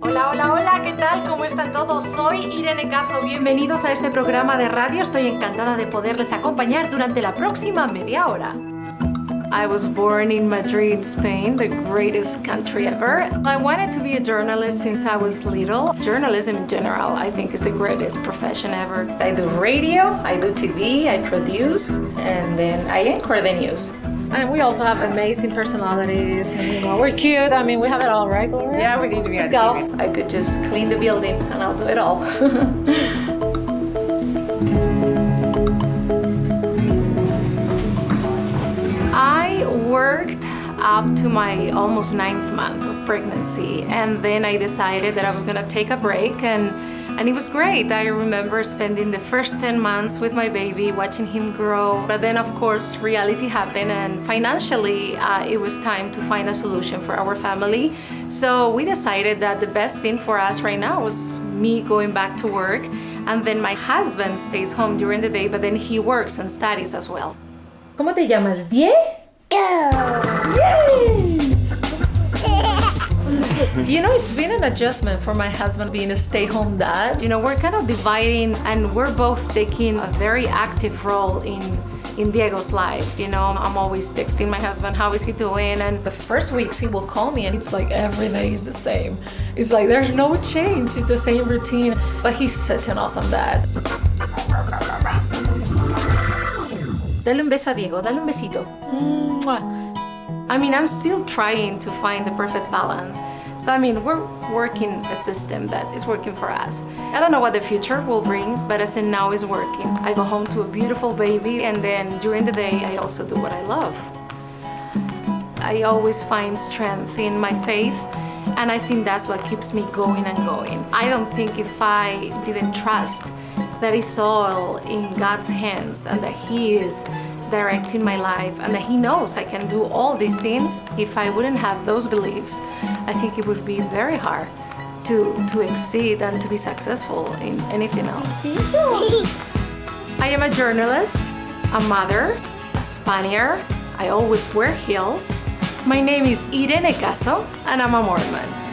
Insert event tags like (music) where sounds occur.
Hola, hola, hola, ¿qué tal? ¿Cómo están todos? Soy Irene Caso, bienvenidos a este programa de radio. Estoy encantada de poderles acompañar durante la próxima media hora. I was born in Madrid, Spain, the greatest country ever. I wanted to be a journalist since I was little. Journalism in general, I think, is the greatest profession ever. I do radio, I do TV, I produce, and then I anchor the news. And we also have amazing personalities, and you know, we're cute. I mean, we have it all, right, Gloria? Yeah, we need to be on Let's go. TV. I could just clean the building, and I'll do it all. (laughs) worked up to my almost ninth month of pregnancy, and then I decided that I was gonna take a break, and and it was great. I remember spending the first 10 months with my baby, watching him grow. But then, of course, reality happened, and financially, uh, it was time to find a solution for our family. So we decided that the best thing for us right now was me going back to work, and then my husband stays home during the day, but then he works and studies as well. ¿Cómo te llamas? ¿Die? (laughs) You know, it's been an adjustment for my husband being a stay home dad. You know, we're kind of dividing and we're both taking a very active role in in Diego's life. You know, I'm always texting my husband, how is he doing? And the first weeks he will call me and it's like every day is the same. It's like there's no change, it's the same routine. But he's such an awesome dad. Dale un beso a Diego, dale un besito. I mean, I'm still trying to find the perfect balance. So, I mean, we're working a system that is working for us. I don't know what the future will bring, but as in now is working. I go home to a beautiful baby, and then during the day, I also do what I love. I always find strength in my faith, and I think that's what keeps me going and going. I don't think if I didn't trust that it's all in God's hands and that He is directing my life and that He knows I can do all these things, if I wouldn't have those beliefs, I think it would be very hard to, to exceed and to be successful in anything else. (laughs) I am a journalist, a mother, a Spaniard. I always wear heels. My name is Irene Caso, and I'm a Mormon.